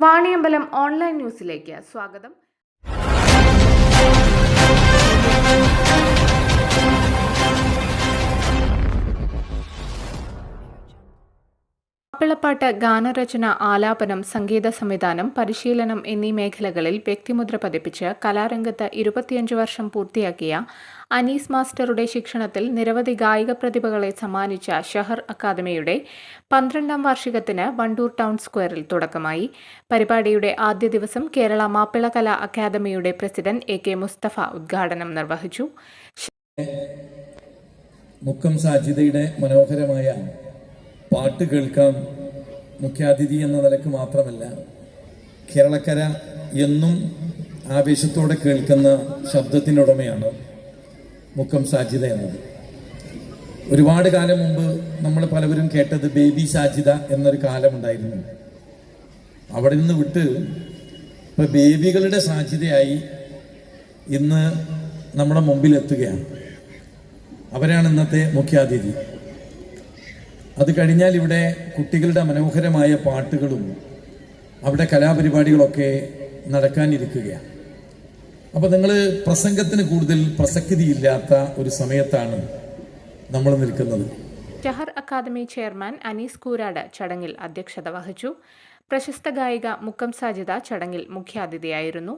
Vaniyambalam online ന്യൂസിലേക്ക് സ്വാഗതം. മാപ്പിളപ്പാട്ട് ഗാനരചന ആലാപനം സംഗീത സംവിധാനം പരിശീലനം എന്നീ മേഖലകളിൽ വ്യക്തിമുദ്ര പതിപ്പിച്ച് കലാരംഗത്ത് ഇരുപത്തിയഞ്ച് വർഷം പൂർത്തിയാക്കിയ അനീസ് മാസ്റ്ററുടെ ശിക്ഷണത്തിൽ നിരവധി ഗായിക പ്രതിഭകളെ സമ്മാനിച്ച ഷഹർ അക്കാദമിയുടെ പന്ത്രണ്ടാം വാർഷികത്തിന് വണ്ടൂർ ടൗൺ സ്ക്വയറിൽ തുടക്കമായി. പരിപാടിയുടെ ആദ്യ ദിവസം കേരള മാപ്പിള കലാ അക്കാദമിയുടെ പ്രസിഡന്റ് എ കെ മുസ്തഫ ഉദ്ഘാടനം നിർവഹിച്ചു. മുക്കം സാജിദയുടെ മനോഹരമായ പാട്ട് കേൾക്കാം. മുഖ്യാതിഥി എന്ന നിലയ്ക്ക് മാത്രമല്ല കേരളക്കര എന്നും ആവേശത്തോടെ കേൾക്കുന്ന ശബ്ദത്തിനുടമയാണ് മുക്കം സാജിത എന്നത്. ഒരുപാട് കാലം മുമ്പ് നമ്മൾ പലവരും കേട്ടത് ബേബി സാജിത എന്നൊരു കാലമുണ്ടായിരുന്നു. അവിടെ നിന്ന് വിട്ട് ഇപ്പൊ ബേബികളുടെ സാധ്യതയായി ഇന്ന് നമ്മുടെ മുമ്പിൽ എത്തുകയാണ് അവരാണ് ഇന്നത്തെ മുഖ്യാതിഥി. അത് കഴിഞ്ഞാൽ ഇവിടെ കുട്ടികളുടെ മനോഹരമായ പാട്ടുകളും അവിടെ കലാപരിപാടികളൊക്കെ നടക്കാനിരിക്കുകയാണ്. അപ്പോൾ നിങ്ങൾ പ്രസംഗത്തിന് കൂടുതൽ പ്രസക്തിയില്ലാത്ത ഒരു സമയത്താണ് നമ്മൾ നിൽക്കുന്നത്. ഷഹർ അക്കാദമി ചെയർമാൻ അനീസ് കൂരാട് ചടങ്ങിൽ അധ്യക്ഷത വഹിച്ചു. പ്രശസ്ത ഗായിക മുക്കം സാജിദ ചടങ്ങിൽ മുഖ്യാതിഥിയായിരുന്നു.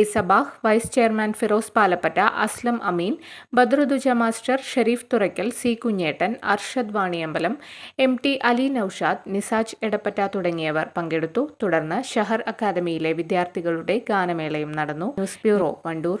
A Sabah vice chairman Firoz Palappatta Aslam Ameen Badruduja master Sharif Thurakkal C Kunjettan Arshad Vaniyambalam M T Ali Noushad Nisaj Edappatta തുടങ്ങിയവർ പങ്കെടുത്തു. തുടർന്ന് ഷഹർ അക്കാദമിയിലെ വിദ്യാർത്ഥികളുടെ ഗാനമേളയും നടന്നു. News bureau Wandoor.